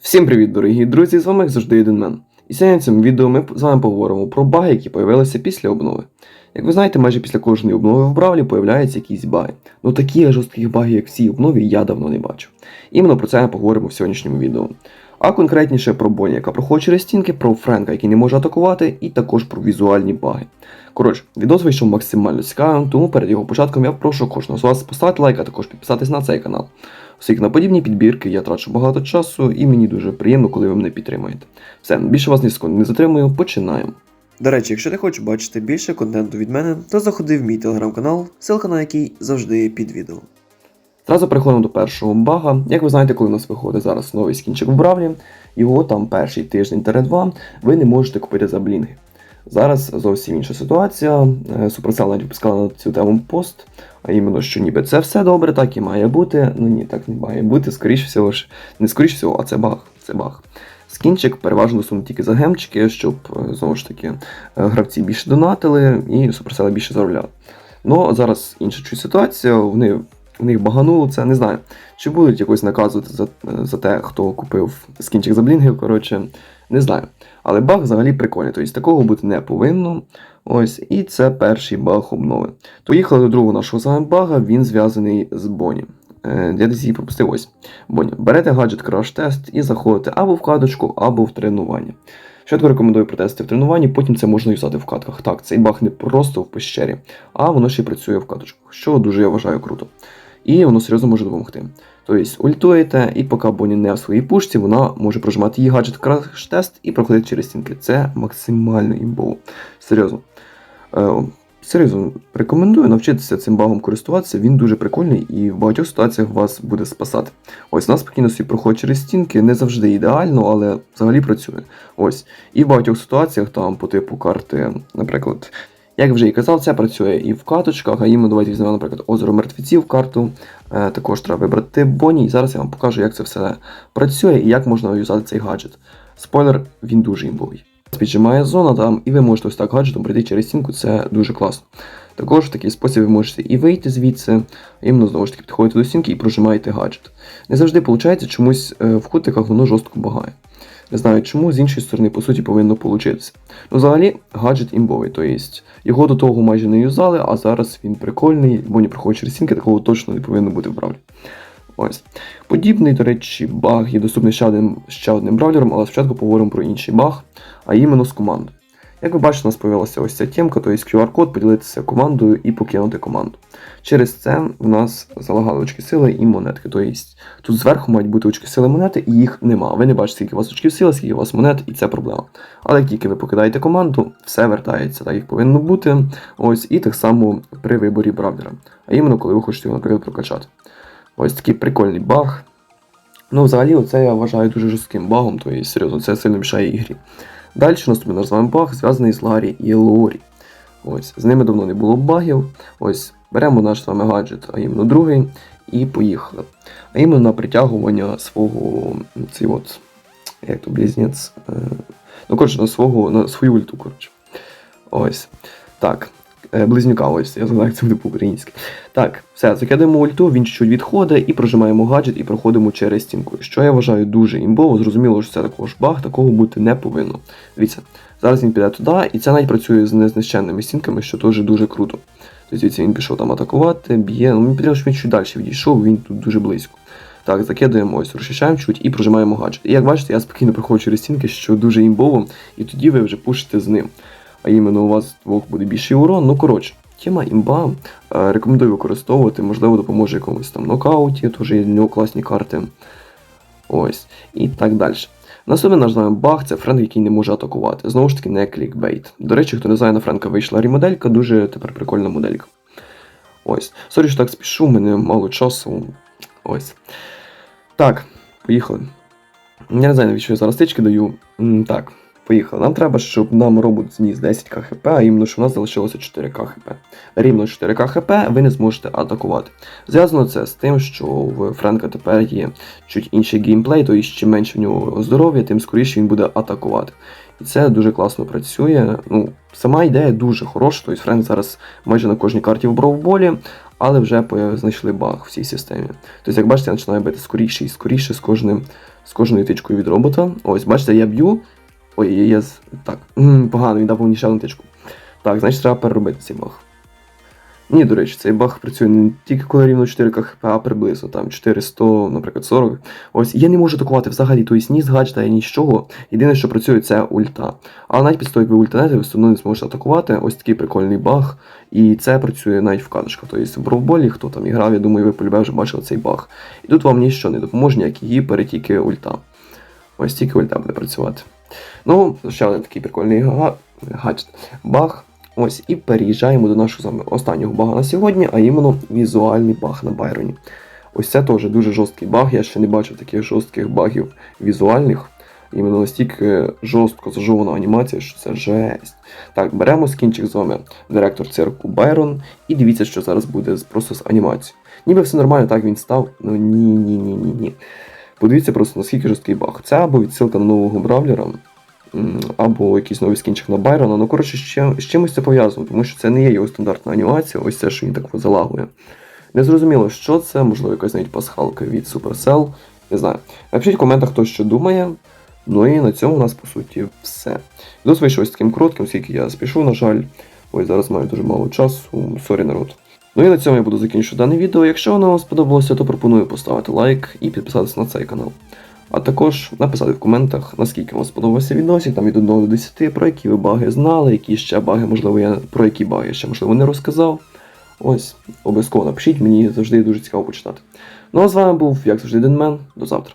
Всім привіт, дорогі друзі! З вами як завжди Єдинмен. І сьогодні в цьому відео ми з вами поговоримо про баги, які появилися після обнови. Як ви знаєте, майже після кожної обнови в Бравлі появляються якісь баги. Ну такі жорстких багів, як в цій обнові, я давно не бачив. Іменно про це ми поговоримо в сьогоднішньому відео. А конкретніше про Боні, яка проходить через стінки, про Френка, який не може атакувати, і також про візуальні баги. Коротше, відос вийшов максимально цікавим, тому перед його початком я прошу кожного з вас поставити лайк, а також підписатись на цей канал. Оскільки на подібні підбірки я трачу багато часу, і мені дуже приємно, коли ви мене підтримуєте. Все, більше вас ні не затримую, починаємо. До речі, якщо ти хочеш бачити більше контенту від мене, то заходи в мій телеграм-канал, ссылка на який завжди під відео. Зразу переходимо до першого бага. Як ви знаєте, коли у нас виходить зараз новий скінчик в Бравлі, його там перший тиждень та два ви не можете купити за блінги. Зараз зовсім інша ситуація. Е, Supercell навіть випускала на цю тему пост, іменно, що ніби це все добре, так і має бути. Ну ні, так не має бути. Скоріше всього ж, не скоріше всього, а це баг. Це баг. Скінчик переважно сунуть тільки за гемчики, щоб е, знову ж таки е, гравці більше донатили і Supercell більше заробляли. Ну зараз інша чуть ситуація. Вони в них багануло це, не знаю. Чи будуть якось наказувати за, за те, хто купив скінчик за блінгів, коротше, не знаю. Але баг взагалі прикольний, тобто такого бути не повинно. Ось, і це перший баг обнови. Поїхали до другого нашого саме бага, він зв'язаний з Боні. Е, Я десь її пропустив ось. Боні. Берете гаджет Test і заходите або в каточку, або в тренування. Що рекомендую протести в тренуванні, потім це можна юзати в катках. Так, цей баг не просто в пещері, а воно ще й працює в каточках, що дуже я вважаю круто. І воно серйозно може допомогти. Тобто ультуєте, і поки Боні не в своїй пушці, вона може прожимати її гаджет Test і проходити через стінки. Це максимально імбово. Серйозно. Е, серйозно, рекомендую навчитися цим багом користуватися, він дуже прикольний і в багатьох ситуаціях вас буде спасати. Ось нас спокійно собі проходить через стінки, не завжди ідеально, але взагалі працює. Ось. І в багатьох ситуаціях там по типу карти, наприклад. Як вже і казав, це працює і в каточках, а іменно давайте візьмемо, наприклад, озеро мертвеців карту. Е, також треба вибрати Боні, і зараз я вам покажу, як це все працює і як можна юзати цей гаджет. Спойлер, він дуже імбовий. Піджимає зона там, і ви можете ось так гаджетом пройти через стінку, це дуже класно. Також в такий спосіб ви можете і вийти звідси, іменно знову ж таки підходите до стінки і прожимаєте гаджет. Не завжди виходить, чомусь е, в кутиках воно жорстко багає. Не знаю чому, з іншої сторони, по суті, повинно получитися. Ну, взагалі, гаджет імбовий, то єсть. його до того майже не юзали, а зараз він прикольний, бо не проходить через такого точно не повинно бути в бравлі. Ось. Подібний, до речі, баг є доступний ще одним, ще одним бравлером, але спочатку поговоримо про інший баг, а іменно з командою. Як ви бачите, у нас з'явилася ось ця темка, тобто QR-код, поділитися командою і покинути команду. Через це в нас залагали очки сили і монетки. Тобто тут зверху мають бути очки сили монети, і їх нема. Ви не бачите, скільки у вас очків сили, скільки у вас монет, і це проблема. Але як тільки ви покидаєте команду, все вертається так, як повинно бути. Ось і так само при виборі бравлера. А іменно, коли ви хочете його, наприклад, прокачати. Ось такий прикольний баг. Ну, взагалі, оце я вважаю дуже жорстким багом, тобто серйозно, це сильно мішає ігрі. Далі наступний наш з вами баг зв'язаний з Ларі і Лорі. Ось, з ними давно не було багів. Ось, беремо наш з вами гаджет, а іменно другий, і поїхали. А іменно на притягування свого цей от, як то близнець. Е, ну, коротше, на свого, на свою ульту, коротше. Ось. Так. Е, Близнюка, ось, я знаю, як це буде по-українськи. Так, все, закидаємо ульту, він чуть-чуть відходить і прожимаємо гаджет і проходимо через стінку. Що я вважаю дуже імбово, зрозуміло, що це також баг, такого бути не повинно. Дивіться, зараз він піде туди, і це навіть працює з незнищенними стінками, що теж дуже круто. Тобто дивіться, він пішов там атакувати, б'є, ну він що він чуть далі відійшов, він тут дуже близько. Так, закидаємо ось, розчищаємо чуть і прожимаємо гаджет. І як бачите, я спокійно проходжу через стінки, що дуже імбово, і тоді ви вже пушите з ним а іменно у вас двох буде більший урон. Ну, коротше, тема імба. Е, рекомендую використовувати, можливо, допоможе якомусь там нокауті, теж є для нього класні карти. Ось. І так далі. Наступний наш з вами баг це Френк, який не може атакувати. Знову ж таки, не клікбейт. До речі, хто не знає, на Френка вийшла ремоделька, дуже тепер прикольна моделька. Ось. Сорі, що так спішу, в мене мало часу. Ось. Так, поїхали. Я не знаю, навіщо я зараз тички даю. Так. Поїхали. Нам треба, щоб нам робот зніс 10к хп, а іменно, що в нас залишилося 4к хп. Рівно 4к хп ви не зможете атакувати. Зв'язано це з тим, що в Френка тепер є чуть інший геймплей, то чим менше в нього здоров'я, тим скоріше він буде атакувати. І це дуже класно працює. Ну, Сама ідея дуже хороша, тобто Френк зараз майже на кожній карті в бровболі, але вже знайшли баг в цій системі. Тобто, як бачите, я починаю бити скоріше і скоріше з кожним з кожною тичкою від робота. Ось, бачите, я б'ю. Ой, я, з- так. Погано, він дав мені ще одну тичку. Так, значить треба переробити цей баг. Ні, до речі, цей баг працює не тільки коли рівно 4 хп, а приблизно там 400, наприклад, 40. Ось я не можу атакувати взагалі, тобто ні з гаджета, ні з чого. Єдине, що працює, це ульта. Але навіть після того, як ви ультанете, ви все одно не зможете атакувати. Ось такий прикольний баг. І це працює навіть в каточках. Тобто в бровболі, хто там іграв, я думаю, ви полюбе вже бачили цей баг. І тут вам ніщо не допоможе, ніякі гіпери, тільки ульта. Ось тільки ульта буде працювати. Ну, ще один такий прикольний га- гаджет. Баг. Ось і переїжджаємо до нашого вами останнього бага на сьогодні, а іменно візуальний баг на Байроні. Ось це теж дуже жорсткий баг. Я ще не бачив таких жорстких багів візуальних. Іменно настільки жорстко зажована анімація, що це жесть. Так, беремо скінчик з вами директор цирку Байрон, і дивіться, що зараз буде просто з анімацією. Ніби все нормально, так він став. Ну ні, ні, ні, ні, ні. Подивіться просто наскільки жорсткий баг. Це або відсилка на нового бравлера, або якийсь новий скінчик на Байрона. Ну, коротше, чим, з чимось це пов'язано, тому що це не є його стандартна анімація, ось це, що він так залагує. Незрозуміло, що це, можливо, якась навіть пасхалка від Supercell. Не знаю. Напишіть в коментах, хто що думає. Ну і на цьому у нас, по суті, все. Відос вийшов ось таким коротким, скільки я спішу, на жаль. Ось зараз маю дуже мало часу. Сорі, народ. Ну і на цьому я буду закінчувати дане відео. Якщо воно вам сподобалося, то пропоную поставити лайк і підписатися на цей канал. А також написати в коментах, наскільки вам сподобався відосик, там від 1 до 10, про які ви баги знали, які ще баги, можливо, я про які баги ще можливо не розказав. Ось, обов'язково напишіть, мені завжди дуже цікаво почитати. Ну а з вами був, як завжди, Денмен. До завтра.